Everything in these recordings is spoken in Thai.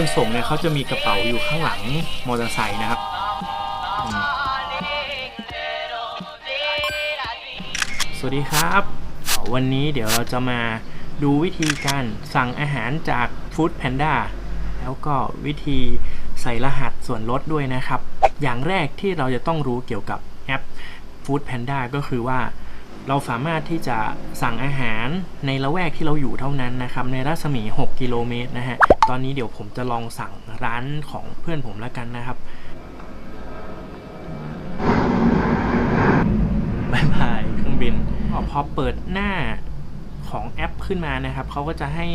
คนส่งเนี่ยเขาจะมีกระเป๋าอยู่ข้างหลังมอเตอร์ไซค์นะครับ สวัสดีครับ วันนี้เดี๋ยวเราจะมาดูวิธีการสั่งอาหารจาก Food Panda แล้วก็วิธีใส่รหัสส่วนลดด้วยนะครับ อย่างแรกที่เราจะต้องรู้เกี่ยวกับแอป Food Panda ก็คือว่าเราสามารถที่จะสั่งอาหารในละแวกที่เราอยู่เท่านั้นนะครับ ในรัศมี6 กิโลเมตรนะฮะ ตอนนี้เดี๋ยวผมจะลองสั่งร้านของเพื่อนผมแล้วกันนะครับบายบายเครื่องบินพอเปิดหน้าของแอปขึ้นมานะครับเขาก็จะให้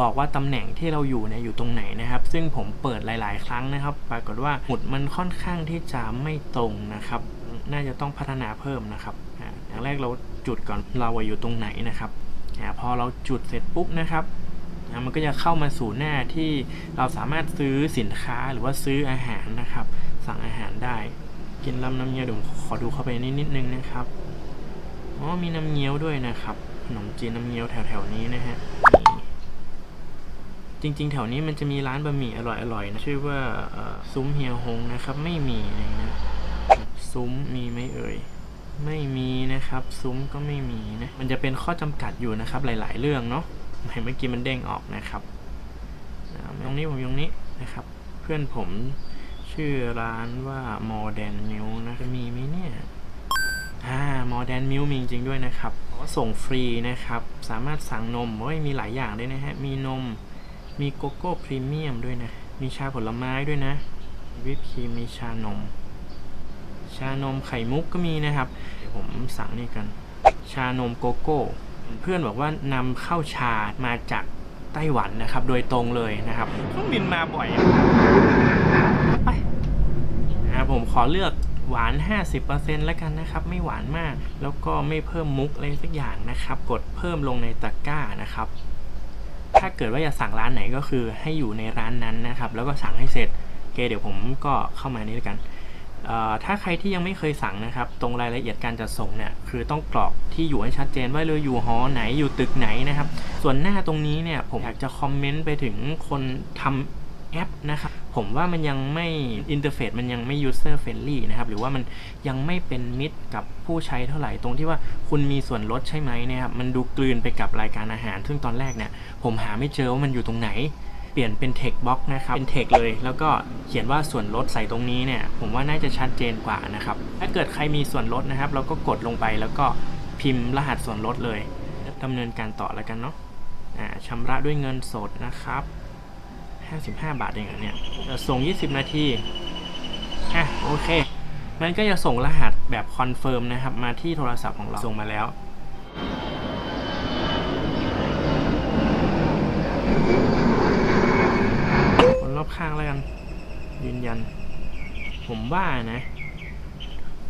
บอกว่าตำแหน่งที่เราอยู่เนี่ยอยู่ตรงไหนนะครับ ซึ่งผมเปิดหลาย ๆ ครั้งนะครับ ปรากฏว่าหมุดมันค่อนข้างที่จะไม่ตรงนะครับ น่าจะต้องพัฒนาเพิ่มนะครับอย่างแรกเราจุดก่อนเราอยู่ตรงไหนนะครับพอเราจุดเสร็จปุ๊บนะครับ อ่ามันก็จะเข้ามาสู่หน้าที่เราสามารถซื้อสินค้าหรือว่าซื้ออาหารนะครับ สั่งอาหารได้ กินลำน้ำเงี้ยวเดี๋ยวขอดูเข้าไปนิดนิดนึงนะครับอ๋อมีน้ำเงี้ยวด้วยนะครับขนมจีนน้ำเงี้ยวแถวๆนี้นะฮะจริงๆ แถวนี้มันจะมีร้านบะหมี่อร่อยๆนะชื่อว่าซุ้มเฮียฮงนะครับ ไม่มีอะซุ้มมีไหมเอ่ยไม่มีนะครับ ซุ้มก็ไม่มีนะมันจะเป็นข้อจำกัดอยู่นะครับหลาย ๆ เรื่องเนาะ เห็นเมื่อกี้มันเด้งออกนะครับตรงนี้ผมตรงนี้นะครับ เพื่อนผมชื่อร้านว่า Modern m i l นะจะมีไหมเนี่ยอ่า Modern m i l มีจริงด้วยนะครับก็ส่งฟรีนะครับ สามารถสั่งนมโอ้ยมีหลายอย่างด้วยนะฮะ มีนม มีโกโก้พรีเมียมด้วยนะ มีชาผลไม้ด้วยนะ วิปครีม มีชานม ชานมไข่มุกก็มีนะครับเดี๋ยวผมสั่งนี่กัน ชานมโกโก้ เพื่อนบอกว่านำเข้าชามาจากไต้หวันนะครับ โดยตรงเลยนะครับเครื่องบินมาบ่อยไปนะครับผมขอเลือกหวาน 50%แล้วกันนะครับ ไม่หวานมาก แล้วก็ไม่เพิ่มมุกอะไรสักอย่างนะครับ กดเพิ่มลงในตะกร้านะครับ ถ้าเกิดว่าอยากสั่งร้านไหนก็คือให้อยู่ในร้านนั้นนะครับ แล้วก็สั่งให้เสร็จโอเคเดี๋ยวผมก็เข้ามานี้แล้วกันเอ่อ ถ้าใครที่ยังไม่เคยสั่งนะครับ ตรงรายละเอียดการจัดส่งเนี่ยคือต้องกรอกที่อยู่ให้ชัดเจนว่าเราอยู่หอไหนอยู่ตึกไหนนะครับ ส่วนหน้าตรงนี้เนี่ยผมอยากจะคอมเมนต์ไปถึงคนทำแอปนะครับผมว่ามันยังไม่อินเทอร์เฟซมันยังไม่ user friendly นะครับ หรือว่ามันยังไม่เป็นมิตรกับผู้ใช้เท่าไหร่ตรงที่ว่าคุณมีส่วนลดใช่ไหมเนะครับมันดูกลืนไปกับรายการอาหาร ซึ่งตอนแรกเนี่ยผมหาไม่เจอว่ามันอยู่ตรงไหน เปลี่ยนเป็น text box นะครับ เป็น text เลย แล้วก็เขียนว่าส่วนลดใส่ตรงนี้เนี่ย ผมว่าน่าจะชัดเจนกว่านะครับ ถ้าเกิดใครมีส่วนลดนะครับ เราก็กดลงไปแล้วก็พิมพ์รหัสส่วนลดเลยดำเนินการต่อแล้วกันเนาะอ่าชำระด้วยเงินสดนะครับ 55 บาทเองเนี่ยจะส่ง 20 นาทีอะโอเคมันก็จะส่งรหัสแบบคอนเฟิร์มนะครับ มาที่โทรศัพท์ของเราส่งมาแล้ว คนรอบ ข้างแล้วกัน ยืนยัน ผมว่านะ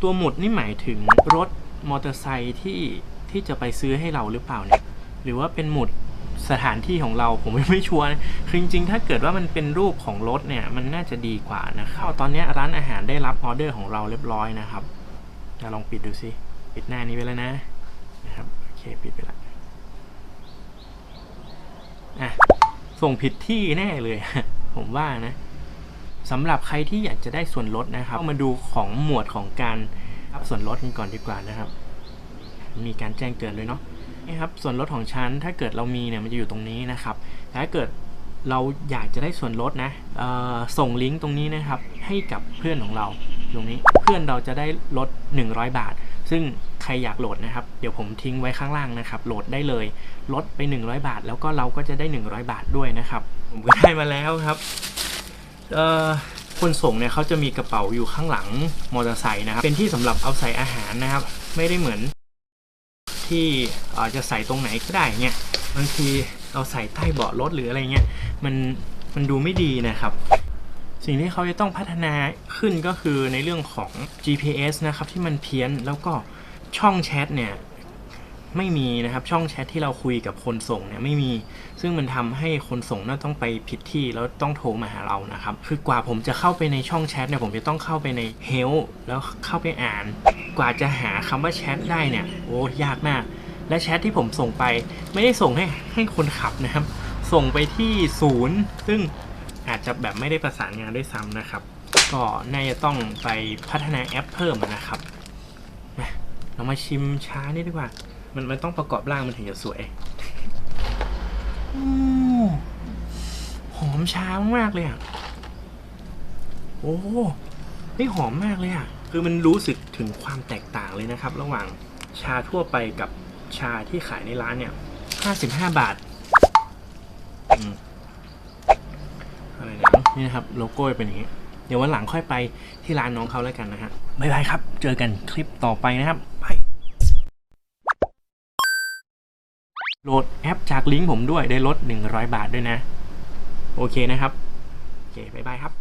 ตัวหมุดนี่หมายถึงรถมอเตอร์ไซค์ที่ที่จะไปซื้อให้เราหรือเปล่าเนี่ย หรือว่าเป็นหมุดสถานที่ของเราผมไม่ไม่ชัวร์นะคือจริงๆ ถ้าเกิดว่ามันเป็นรูปของรถเนี่ย มันน่าจะดีกว่านะครับตอนนี้ร้านอาหารได้รับออเดอร์ของเราเรียบร้อยนะครับจะลองปิดดูสิ ปิดหน้านี้ไปแล้วนะนะครับโอเคปิดไปละอะส่งผิดที่แน่เลย ผมว่านะสำหรับใครที่อยากจะได้ส่วนลดนะครับามาดูของหมวดของการรับส่วนลดกันก่อนดีกว่านะครับ มีการแจ้งเตือนด้วยเนาะนี่ครับส่วนลดของฉันถ้าเกิดเรามีเนี่ยมันจะอยู่ตรงนี้นะครับแต่ถ้าเกิดเราอยากจะได้ส่วนลดนะส่งลิงก์ตรงนี้นะครับให้กับเพื่อนของเราตรงนี้เพื่อนเราจะได้ลด 100 บาท ซึ่งใครอยากโหลดนะครับ เดี๋ยวผมทิ้งไว้ข้างล่างนะครับ โหลดได้เลย ลดไป 100 บาท แล้วก็เราก็จะได้ 100 บาทด้วยนะครับ ผมก็ได้มาแล้วครับคนส่งเนี่ยเขาจะมีกระเป๋าอยู่ข้างหลังมอเตอร์ไซค์นะครับ เป็นที่สำหรับเอาใส่อาหารนะครับ ไม่ได้เหมือน ที่จะใส่ตรงไหนก็ได้เนี่ยบางทีเอาใส่ใต้เบาะรถหรืออะไรเงี้ยมันมันดูไม่ดีนะครับ สิ่งที่เขาจะต้องพัฒนาขึ้นก็คือในเรื่องของ GPS นะครับที่มันเพี้ยนแล้วก็ช่องแชทเนี่ย ไม่มีนะครับช่องแชทที่เราคุยกับคนส่งเนี่ยไม่มี ซึ่งมันทำให้คนส่งน่าต้องไปผิดที่แล้วต้องโทรมาหาเรานะครับคือกว่าผมจะเข้าไปในช่องแชทเนี่ยผมจะต้องเข้าไปใน Help แล้วเข้าไปอ่าน กว่าจะหาคำว่าแชทได้เนี่ยโอ้ยากมาก และแชทที่ผมส่งไป ไม่ได้ส่งให้ให้คนขับนะครับ ส่งไปที่ศูนย์ ซึ่งอาจจะแบบไม่ได้ประสานงานด้วยซ้ำนะครับ ก็น่าจะต้องไปพัฒนาแอปเพิ่มนะครับมาเรามาชิมช้านี่ดีกว่า มันมันต้องประกอบร่างมันถึงจะสวยโอ้หอมชามากเลยอะ โอ้นี่หอมมากเลยอะ คือมันรู้สึกถึงความแตกต่างเลยนะครับ ระหว่างชาทั่วไปกับชาที่ขายในร้านเนี่ย55บาทอืมอะไรนะนี่นะครับ โลโก้เป็นอย่างนี้ เดี๋ยววันหลังค่อยไปที่ร้านน้องเขาแล้วกันนะฮะบ๊ายบายครับ เจอกันคลิปต่อไปนะครับ โหลดแอปจากลิงก์ผมด้วยได้ลด 100 บาทด้วยนะ โอเคนะครับ โอเค บ๊ายบายครับ